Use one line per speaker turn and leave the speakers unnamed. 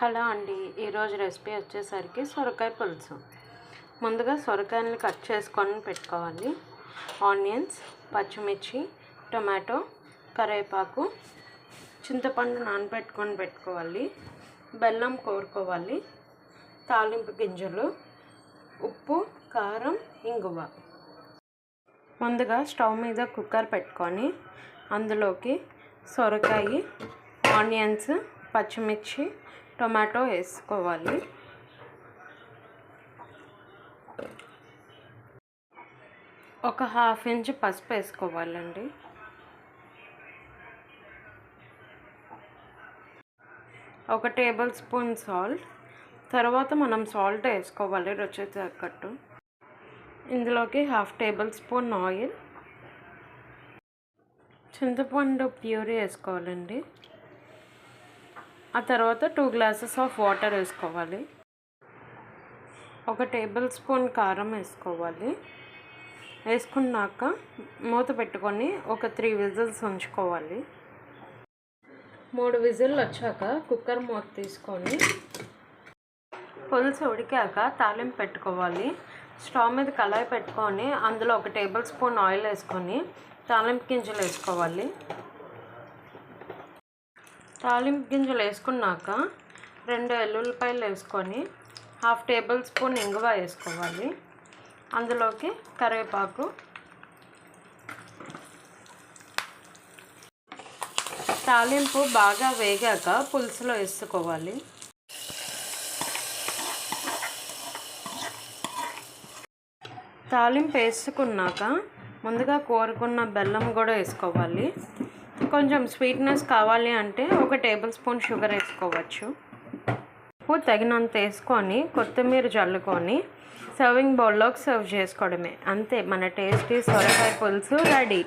Hello అండి. ఈరోజు recipe వచ్చేసరికి సొరకాయ పులుసు. ముందుగా సొరకాయలను కట్ చేసుకొని పెట్టుకోవాలి. ఆనియన్స్ పచ్చిమిర్చి టొమాటో కరివేపాకు చింతపండు నానబెట్టుకొని పెట్టుకోవాలి. బెల్లం కోరుకోవాలి. తాలింపు గింజలు ఉప్పు కారం ఇంగువ. ముందుగా స్టవ్ మీద కుక్కర్ పెట్టుకొని అందులోకి సొరకాయ ఆనియన్స్ పచ్చిమిర్చి టొమాటో వేసుకోవాలి. ఒక హాఫ్ ఇంచ్ పసుపు వేసుకోవాలండి. ఒక టేబుల్ స్పూన్ సాల్ట్. తర్వాత మనం సాల్ట్ వేసుకోవాలి రుచి తగ్గట్టు. ఇందులోకి హాఫ్ టేబుల్ స్పూన్ ఆయిల్. చింతపండు ప్యూరీ వేసుకోవాలండి. ఆ తర్వాత టూ గ్లాసెస్ ఆఫ్ వాటర్ వేసుకోవాలి. ఒక టేబుల్ స్పూన్ కారం వేసుకోవాలి. వేసుకున్నాక మూత పెట్టుకొని ఒక త్రీ విజిల్స్ ఉంచుకోవాలి. మూడు విజిల్లు వచ్చాక కుక్కర్ మూత తీసుకొని పులుసు ఉడికాక తాలింపు పెట్టుకోవాలి. స్టవ్ మీద కళాయి పెట్టుకొని అందులో ఒక టేబుల్ స్పూన్ ఆయిల్ వేసుకొని తాలింపు గింజలు వేసుకోవాలి. తాలింపు గింజలు వేసుకున్నాక రెండు ఎల్లుల్లిపాయలు వేసుకొని హాఫ్ టేబుల్ స్పూన్ ఇంగువ వేసుకోవాలి. అందులోకి కరివేపాకు. తాలింపు బాగా వేగాక పులుసులో వేసుకోవాలి. తాలింపు వేసుకున్నాక ముందుగా కోరుకున్న బెల్లం కూడా వేసుకోవాలి. కొంచెం స్వీట్నెస్ కావాలి అంటే ఒక టేబుల్ స్పూన్ షుగర్ వేసుకోవచ్చు. ఉప్పు తగినంత వేసుకొని కొత్తిమీర చల్లుకొని సర్వింగ్ బౌల్లోకి సర్వ్ చేసుకోవడమే. అంతే మన టేస్టీ సొరకాయ పులుసు రెడీ